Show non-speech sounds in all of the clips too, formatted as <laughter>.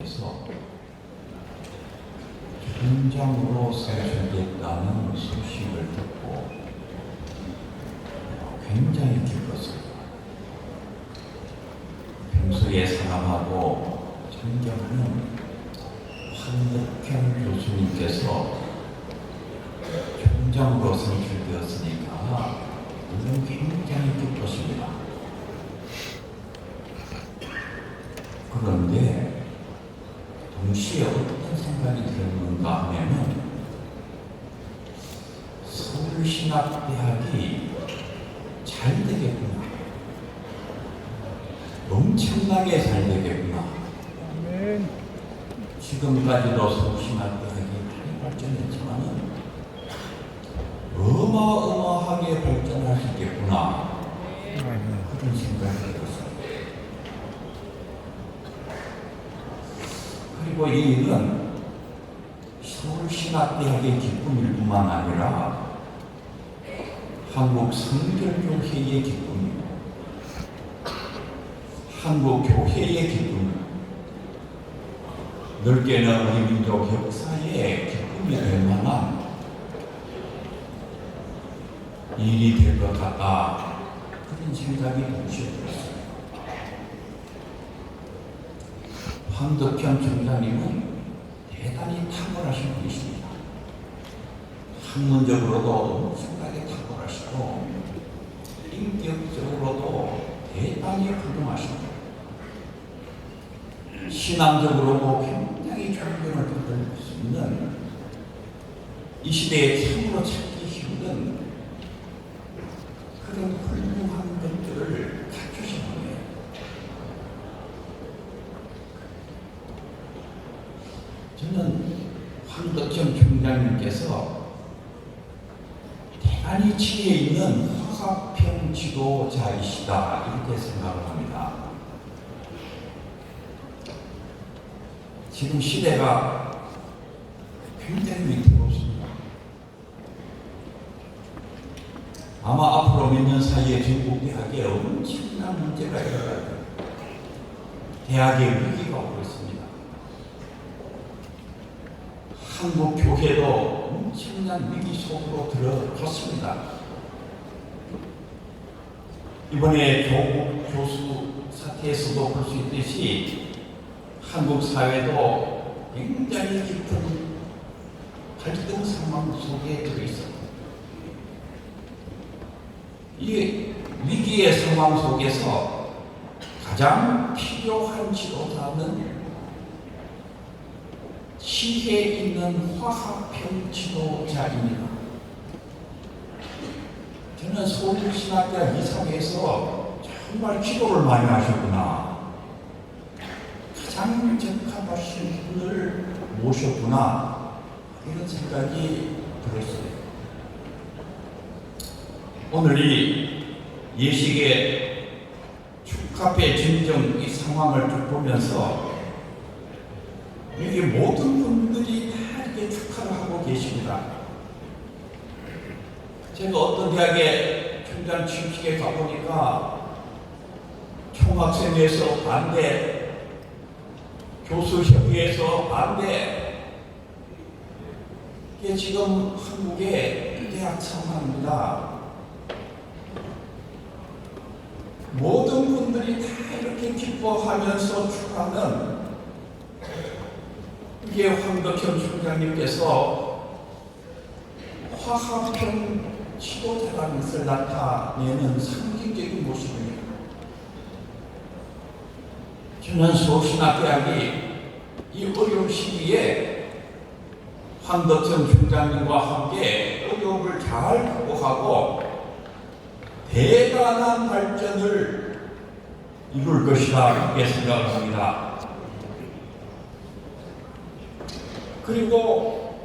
그래서 현장으로 선출됐다는 소식을 듣고 굉장히 기뻤어요. 평소에 사랑하고 존경하는 황덕현 교수님께서 총장으로 선출되었으니까 물론 굉장히 기뻤습니다. 그런데 동시에 어떤 생각이 들었는가 하면은 서울신학대학이 잘 되겠구나. 엄청나게 잘 되겠구나. 지금까지도 서울신학대학이 많이 발전했지만은 어마어마하게 발전할 수 있겠구나. 그런 생각이 들었어요. 그리고 이 일은 서울신학대학의 기쁨일 뿐만 아니라 한국 성결교회의 기쁨이고 한국 교회의 기쁨 넓게는 우리 민족 역사의 기쁨이 될 만한 일이 될 것 같다 그런 생각이 동시에 들었어요. 황덕현 총장님은 대단히 탁월하신 분이십니다. 학문적으로도 엄청나게 탁월하시고 인격적으로도 대단히 훌륭하십니다. 신앙적으로도 굉장히 존경을 받을 수 있는 이 시대에 참으로 찾기 힘든 그런 훌륭한 것들을 갖추신 분이에요. 저는 총장님께서 대단히 지혜 있는 화합형 지도자이시다 이렇게 생각을 합니다. 지금 시대가 굉장히 위태롭습니다. 아마 앞으로 몇 년 사이에 전국 대학에 엄청난 문제가 일어날 거예요. 대학의 위기가 오고 있습니다. 한국 교회도 엄청난 위기 속으로 들어섰습니다. 이번에 조국 교수 사태에서도 볼 수 있듯이 한국 사회도 굉장히 깊은 갈등 상황 속에 들어 있습니다. 이 위기의 상황 속에서 가장 필요한 지도자는 지혜 있는 화합형 지도자입니다. 저는 서울신학대 이사회에서 정말 기도를 많이 하셨구나. 가장 적합하신 분을 모셨구나. 이런 생각이 들었어요. 오늘 이 예식의 축하회 진정 이 상황을 쭉 보면서 여기 모든 축하를 하고 계십니다. 제가 어떤 대학에 총장 취임식에 가보니까 총학생회에서 반대, 교수협의회에서 반대, 이게 지금 한국의 대학 상황입니다. 모든 분들이 다 이렇게 기뻐하면서 축하하는 이게 황덕현 총장님께서 화합형 지도자라는 것을 나타내는 상징적인 모습입니다. 저는 서울신학대학이 이 어려운 시기에 황덕현 총장님과 함께 어려움을 잘 극복하고 대단한 발전을 이룰 것이다 이렇게 생각을 합니다. 그리고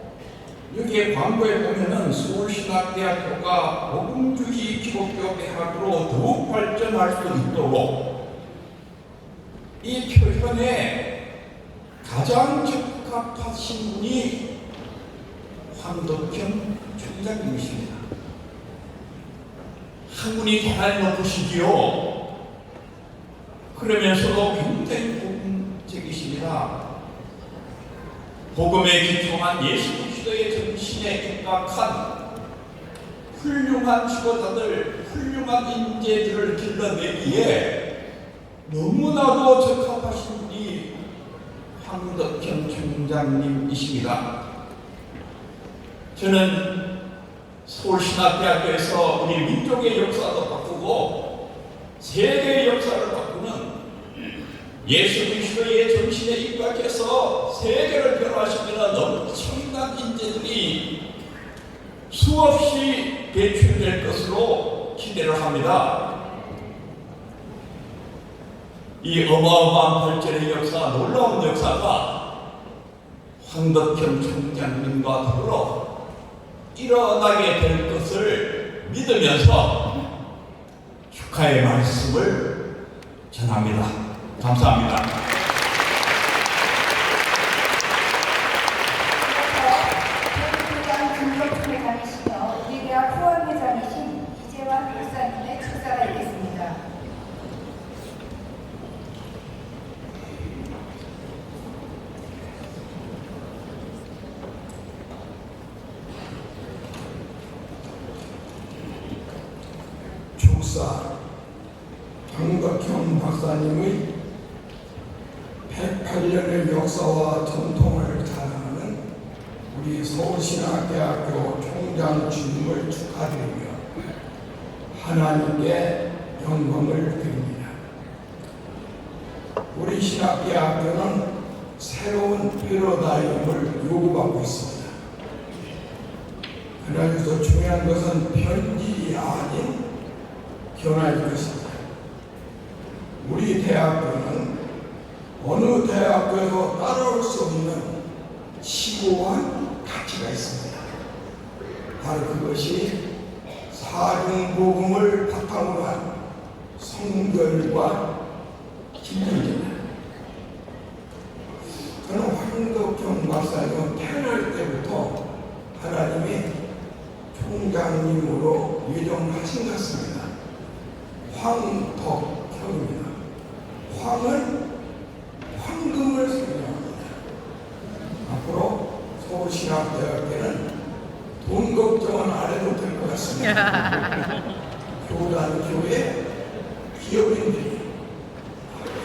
여기에 광고에 보면은 서울신학대학교가 복음주의 기독교 대학으로 더욱 발전할 수 있도록 이 표현에 가장 적합하신 분이 황덕현 총장님이십니다. 학문이 대단히 높으시지요. 그러면서도 굉장히 복음적이십니다. 복음에 기초한 예수 그리스도의 정신에 입각한 훌륭한 주거자들, 훌륭한 인재들을 길러내기에 너무나도 적합하신 분이 황덕현 총장님이십니다. 저는 서울신학대학교에서 우리 민족의 역사도 바꾸고 세계의 역사를 바꾸는 예수 그리스도의 정신에 입각해서 세계를 변화시키는 엄청난 인재들이 수없이 배출될 것으로 기대를 합니다. 이 어마어마한 발전의 역사, 놀라운 역사가 황덕현 총장님과 더불어 일어나게 될 것을 믿으면서 축하의 말씀을 전합니다. 감사합니다. 대구장 김덕춘 회장이시며 우리 대학 후원 회장이신 이재환 목사님의 축사가 있겠습니다. 축사 황덕형 박사님의 108년의 역사와 전통을 자랑하는 우리 서울신학대학교 총장 주임을 축하드리며 하나님께 영광을 드립니다. 우리 신학대학교는 새로운 패러다임을 요구받고 있습니다. 그래서 중요한 것은 편집이 아닌 변화일 것입니다. 우리 대학교는 어느 대학교에도 따라올 수 없는 치고한 가치가 있습니다. 바로 그것이 사중복음을 바탕으로 한 성결과 진리입니다. 저는 황덕경 박사님은 태어날 때부터 하나님이 총장님으로 예정하신 것 같습니다. 황덕형입니다. 황은 황금을 상징합니다. 앞으로 서울신학대학교는 돈 걱정은 안 해도 될 것 같습니다. <laughs> 교단 교회 기업인들이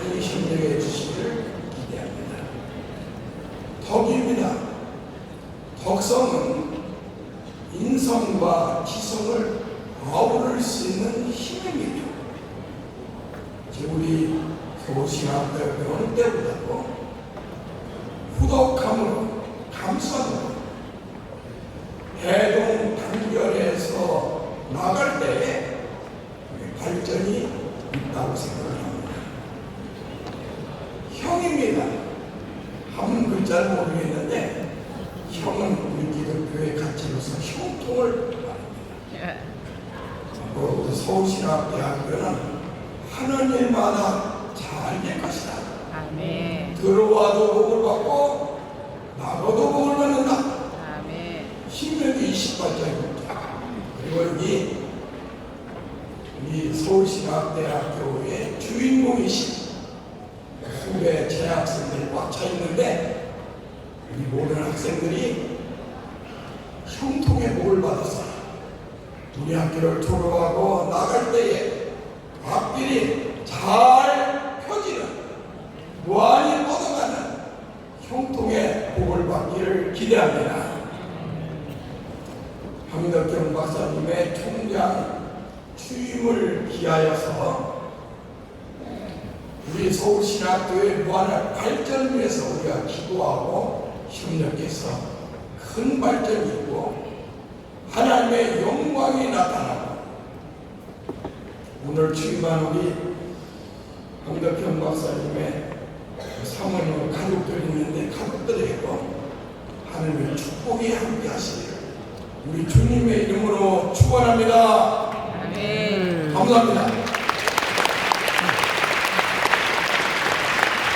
많이 신뢰해 주시기를 기대합니다. 덕입니다. 덕성은 인성과 지성을 아우를 수 있는 힘입니다. 우리 서울신학대학 배우는 때보다도 후덕함으로 감수함으로 해동 단결해서 나갈 때에 발전이 있다고 생각을 합니다. 형입니다. 한 글자를 모르겠는데 형은 우리 기독교의 가치로서 형통을 말합니다. 우리 서울신학대학교는 하는 일마다 잘 될 것이다. 아멘. 들어와도 복을 받고 나가도 복을 받는다. 아멘. 신명기 28장입니다. 그리고 여기 우리 서울신학대학교의 주인공이신 후배 재학생들이 꽉 차 있는데 이 모든 학생들이 형통의 복을 받아서 우리 학교를 졸업하고 나갈 때에 앞길이 잘 펴지는 무한히 뻗어가는 형통의 복을 받기를 기대합니다. 황덕경 박사님의 총장 취임을 기하여서 우리 서울신학교의 무한한 발전을 위해서 우리가 기도하고 협력해서 있고 하나님의 영광이 나타나고 오늘 취임한 우리 황덕현 박사님의 사모님 가족들이 있는데 가족들에게도 하나님의 축복이 함께 하시기를 우리 주님의 이름으로 축원합니다. 아멘. 감사합니다.